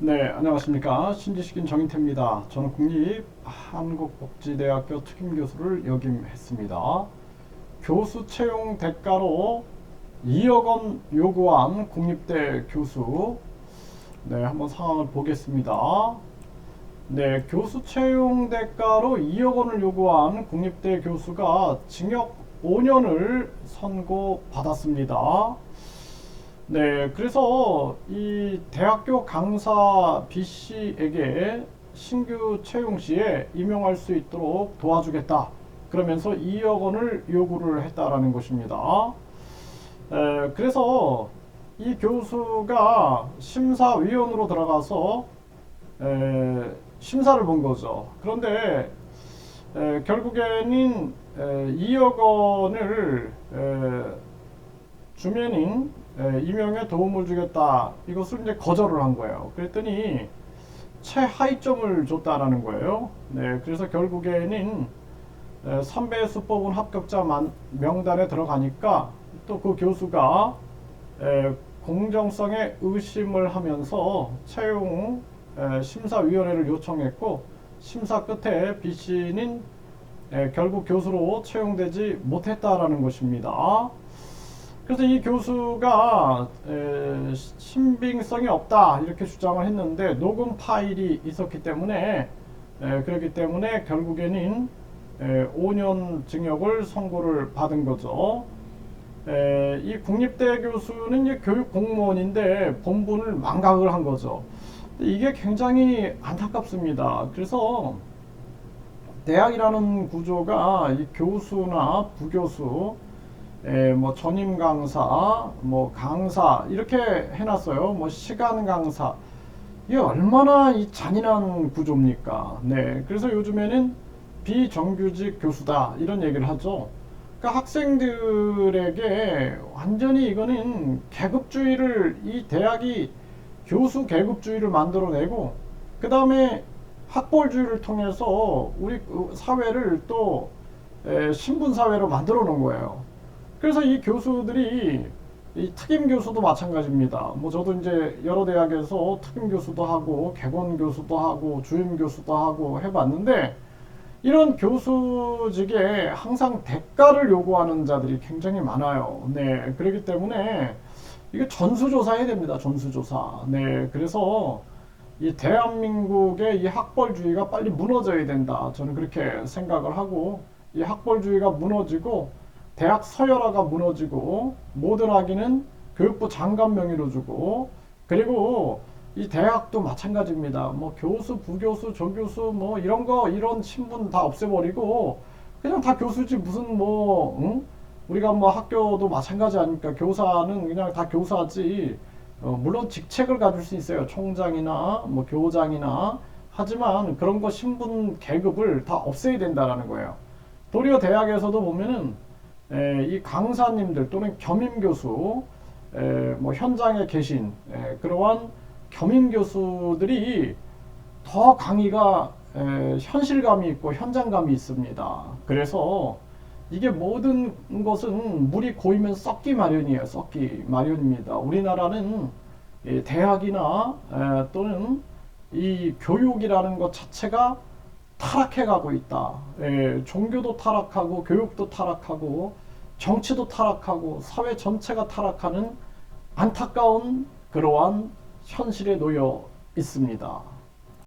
네, 안녕하십니까. 신지식인 정인태입니다. 저는 국립 한국복지대학교 특임교수를 역임했습니다. 교수 채용 대가로 2억 원 요구한 국립대 교수. 네, 한번 상황을 보겠습니다. 네, 교수 채용 대가로 2억 원을 요구한 국립대 교수가 징역 5년을 선고받았습니다. 네, 그래서 이 대학교 강사 B 씨에게 신규 채용 시에 임용할 수 있도록 도와주겠다. 그러면서 2억 원을 요구를 했다라는 것입니다. 에, 그래서 이 교수가 심사위원으로 들어가서 에, 심사를 본 거죠. 그런데 에, 결국에는 에, 2억 원을 에, 주면인 에, 임용에 도움을 주겠다. 이것을 이제 거절을 한 거예요. 그랬더니 최하위점을 줬다라는 거예요. 네, 그래서 결국에는 에, 선배 수법은 합격자 만- 명단에 들어가니까 또 그 교수가 에, 공정성에 의심을 하면서 채용 에, 심사위원회를 요청했고 심사 끝에 B 씨는 에, 결국 교수로 채용되지 못했다라는 것입니다. 그래서 이 교수가 에, 신빙성이 없다 이렇게 주장을 했는데 녹음 파일이 있었기 때문에 에, 그렇기 때문에 결국에는 에, 5년 징역을 선고를 받은 거죠. 에, 이 국립대 교수는 이제 교육 공무원인데 본분을 망각을 한 거죠. 이게 굉장히 안타깝습니다. 그래서 대학이라는 구조가 이 교수나 부교수, 에, 뭐 전임 강사, 뭐 강사 이렇게 해놨어요. 뭐 시간 강사 이게 얼마나 이 잔인한 구조입니까? 네, 그래서 요즘에는 비정규직 교수다 이런 얘기를 하죠. 그러니까 학생들에게 완전히 이거는 계급주의를 이 대학이 교수 계급주의를 만들어내고 그 다음에 학벌주의를 통해서 우리 그 사회를 또 에, 신분 사회로 만들어 놓은 거예요. 그래서 이 교수들이 이 특임 교수도 마찬가지입니다. 뭐 저도 이제 여러 대학에서 특임 교수도 하고 개건 교수도 하고 주임 교수도 하고 해봤는데 이런 교수직에 항상 대가를 요구하는 자들이 굉장히 많아요. 네, 그렇기 때문에 이게 전수조사해야 됩니다. 전수조사. 네, 그래서 이 대한민국의 이 학벌주의가 빨리 무너져야 된다. 저는 그렇게 생각을 하고 이 학벌주의가 무너지고 대학 서열화가 무너지고 모든 학위는 교육부 장관 명의로 주고 그리고 이 대학도 마찬가지입니다. 뭐 교수, 부교수, 조교수 뭐 이런 거 이런 신분 다 없애버리고 그냥 다 교수지 무슨 뭐 응? 우리가 뭐 학교도 마찬가지 아닙니까? 교사는 그냥 다 교사지. 어, 물론 직책을 가질 수 있어요. 총장이나 뭐 교장이나 하지만 그런 거 신분 계급을 다 없애야 된다라는 거예요. 도리어 대학에서도 보면은 에, 이 강사님들 또는 겸임 교수, 에, 뭐 현장에 계신 에, 그러한 겸임 교수들이 더 강의가 에, 현실감이 있고 현장감이 있습니다. 그래서 이게 모든 것은 물이 고이면 썩기 마련이에요. 썩기 마련입니다. 우리나라는 이 대학이나 에, 또는 이 교육이라는 것 자체가 타락해 가고 있다. 예, 종교도 타락하고 교육도 타락하고 정치도 타락하고 사회 전체가 타락하는 안타까운 그러한 현실에 놓여 있습니다.